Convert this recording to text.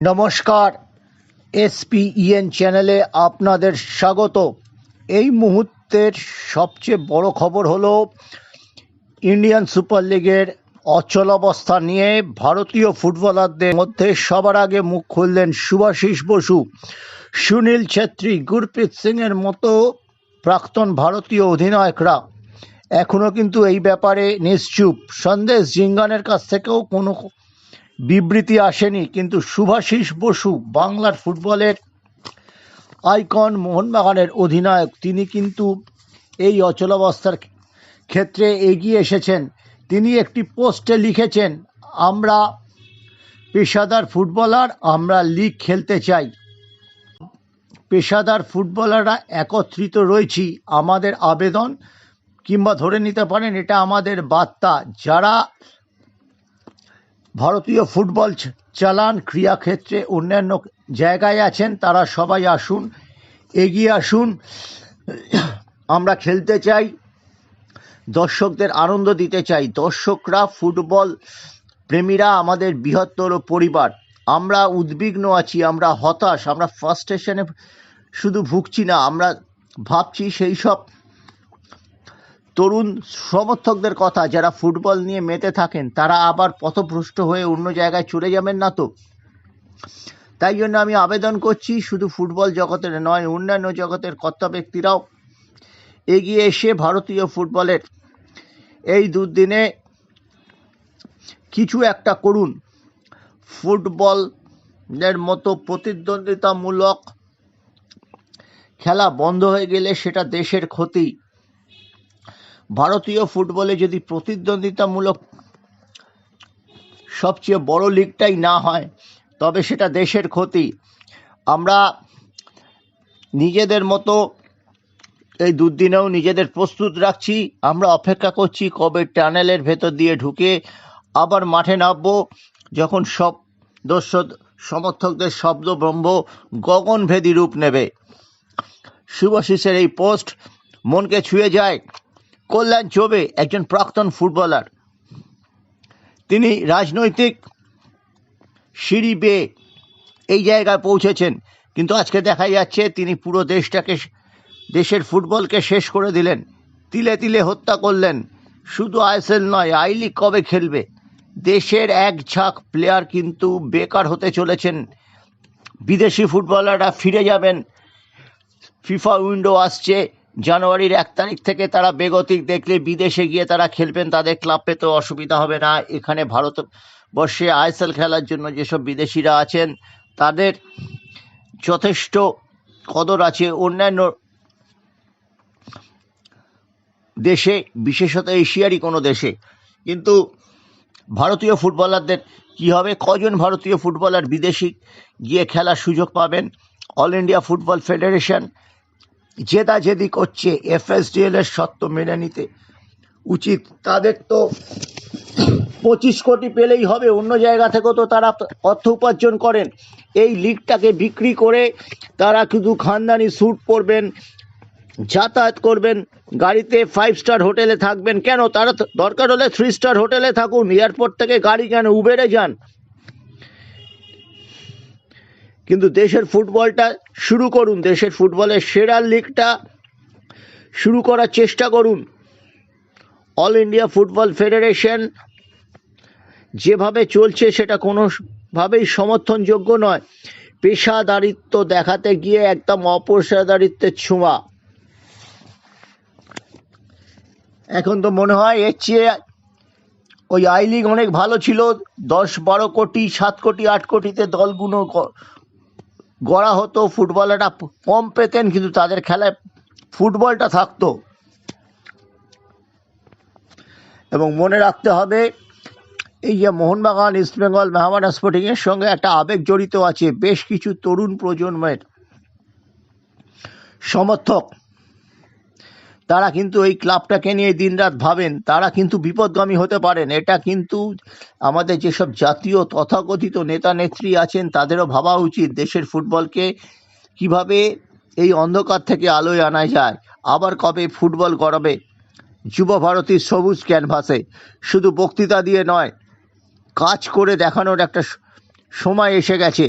নমস্কার। এসপিইএন চ্যানেলে আপনাদের স্বাগত। এই মুহূর্তের সবচেয়ে বড় খবর হলো, ইন্ডিয়ান সুপার লিগের অচলাবস্থা নিয়ে ভারতীয় ফুটবলারদের মধ্যে সবার আগে মুখ খুললেন সুভাষিস বসু। সুনীল ছেত্রী, গুরপ্রীত সিংয়ের মতো প্রাক্তন ভারতীয় অধিনায়করা। এখনও কিন্তু এই ব্যাপারে নিশ্চুপ। সন্দেশ জিঙ্গানের কাছ থেকেও কোনো বিবৃতি আসেনি, কিন্তু শুভাশিস বসু, বাংলার ফুটবলের আইকন মোহনবাগানের অধিনায়ক, তিনি কিন্তু এই অচলাবস্থার ক্ষেত্রে এগিয়ে এসেছেন। তিনি একটি পোস্টে লিখেছেন, আমরা পেশাদার ফুটবলার, আমরা লিগ খেলতে চাই। পেশাদার ফুটবলাররা একত্রিত রয়েছি, আমাদের আবেদন কিংবা ধরে নিতে পারেন এটা আমাদের বার্তা। যারা ভারতীয় ফুটবল চালান ক্রীড়াক্ষেত্রে অন্যান্য জায়গায় আছেন, তারা সবাই আসুন, এগিয়ে আসুন। আমরা খেলতে চাই, দর্শকদের আনন্দ দিতে চাই। দর্শকরা, ফুটবল প্রেমীরা আমাদের বৃহত্তর পরিবার। আমরা উদ্বিগ্ন আছি, আমরা হতাশ, আমরা ফার্স্টেশনে শুধু ভুগছি না, আমরা ভাবছি সেই সব তরুণ সমর্থকদের কথা, যারা ফুটবল নিয়ে মেতে থাকেন, তারা আবার পথভ্রষ্ট হয়ে অন্য জায়গায় চলে যাবেন না তো? তাই জন্য আমি আবেদন করছি, শুধু ফুটবল জগতের নয়, অন্যান্য জগতের কর্তা ব্যক্তিরাও এগিয়ে এসে ভারতীয় ফুটবলের এই দুদিনে কিছু একটা করুন। ফুটবলের মতো প্রতিদ্বন্দ্বিতামূলক খেলা বন্ধ হয়ে গেলে সেটা দেশের ক্ষতি। ভারতীয় ফুটবলে যদি প্রতিদ্বন্দ্বিতামূলক সবচেয়ে বড় লিগটাই না হয়, তবে সেটা দেশের ক্ষতি। আমরা নিজেদের মতো এই দুদিনেও নিজেদের প্রস্তুত রাখছি। আমরা অপেক্ষা করছি কবে টানেলের ভেতর দিয়ে ঢুকে আবার মাঠে নামবো, যখন সব দর্শক, সমর্থকদের শব্দব্রহ্ম গগনভেদী রূপ নেবে। শুভাশিসের এই পোস্ট মনকে ছুঁয়ে যায়। কল্যাণ চোবে একজন প্রাক্তন ফুটবলার। তিনি রাজনৈতিক সিঁড়ি বেয়ে এই জায়গায় পৌঁছেছেন, কিন্তু আজকে দেখা যাচ্ছে তিনি পুরো দেশটাকে দেশের ফুটবলকে শেষ করে দিলেন। তিলে তিলে হত্যা করলেন। শুধু আইএসএল নয়, আই লিগ কবে খেলবে? দেশের এক ঝাঁক প্লেয়ার কিন্তু বেকার হতে চলেছেন। বিদেশি ফুটবলাররা ফিরে যাবেন। ফিফা উইন্ডো আসছে। জানুয়ারির এক তারিখ থেকে তারা বেগতিক দেখলে বিদেশে গিয়ে তারা খেলবেন, তাদের ক্লাব পেতে অসুবিধা হবে না। এখানে ভারতবর্ষে আইএসএল খেলার জন্য যেসব বিদেশিরা আছেন, তাদের যথেষ্ট কদর আছে। অন্যান্য দেশে, বিশেষত এশিয়ারই কোনো দেশে। কিন্তু ভারতীয় ফুটবলারদের কি হবে? কজন ভারতীয় ফুটবলার বিদেশি গিয়ে খেলার সুযোগ পাবেন? অল ইন্ডিয়া ফুটবল ফেডারেশন জেদাজেদি করছে, এফএসডিএল এর সত্য মেনে নিতে। উচিত। তাদের তো পঁচিশ কোটি পেলেই হবে, অন্য জায়গা থেকেও তো তারা অর্থ উপার্জন করেন। এই লিগটাকে বিক্রি করে তারা শুধু খানদানি স্যুট পরবেন, যাতায়াত করবেন, গাড়িতে ফাইভ স্টার হোটেলে থাকবেন। কেন? তারা দরকার হলে থ্রি স্টার হোটেলে থাকুন, এয়ারপোর্ট থেকে গাড়ি কেন? উবেরে যান। কিন্তু দেশের ফুটবলটা শুরু করুন, দেশের ফুটবলের সেরা লিগটা শুরু করার চেষ্টা করুন। অল ইন্ডিয়া ফুটবল ফেডারেশন যেভাবে চলছে সেটা কোনোভাবেই সমর্থনযোগ্য নয়। পেশাদারিত্ব দেখাতে গিয়ে একদম অপেশাদারিত্বের ছোঁয়া। এখন তো মনে হয় এর চেয়ে ওই আই লিগ অনেক ভালো ছিল। দশ বারো কোটি, সাত কোটি, আট কোটিতে দলগুলো গড়া হতো ফুটবলটা কম পেতেন, কিন্তু তাদের খেলায় ফুটবলটা থাকতো। এবং মনে রাখতে হবে, এই যে মোহনবাগান ইস্টবেঙ্গল মেহমান স্পোর্টিংয়ের সঙ্গে একটা আবেগ জড়িত আছে, বেশ কিছু তরুণ প্রজন্মের সমর্থক। তারা কিন্তু এই ক্লাবটাকে নিয়ে দিনরাত ভাবেন, তারা কিন্তু বিপদগামী হতে পারেন। এটা কিন্তু আমাদের যেসব জাতীয় তথাকথিত নেতা নেত্রী আছেন, তাদেরও ভাবা উচিত দেশের ফুটবলকে কীভাবে এই অন্ধকার থেকে আলোয় আনা যায়। আবার কবে ফুটবল গড়াবে? যুব ভারতীর সবুজ ক্যানভাসে। শুধু বক্তৃতা দিয়ে নয়, কাজ করে দেখানোর একটা সময় এসে গেছে।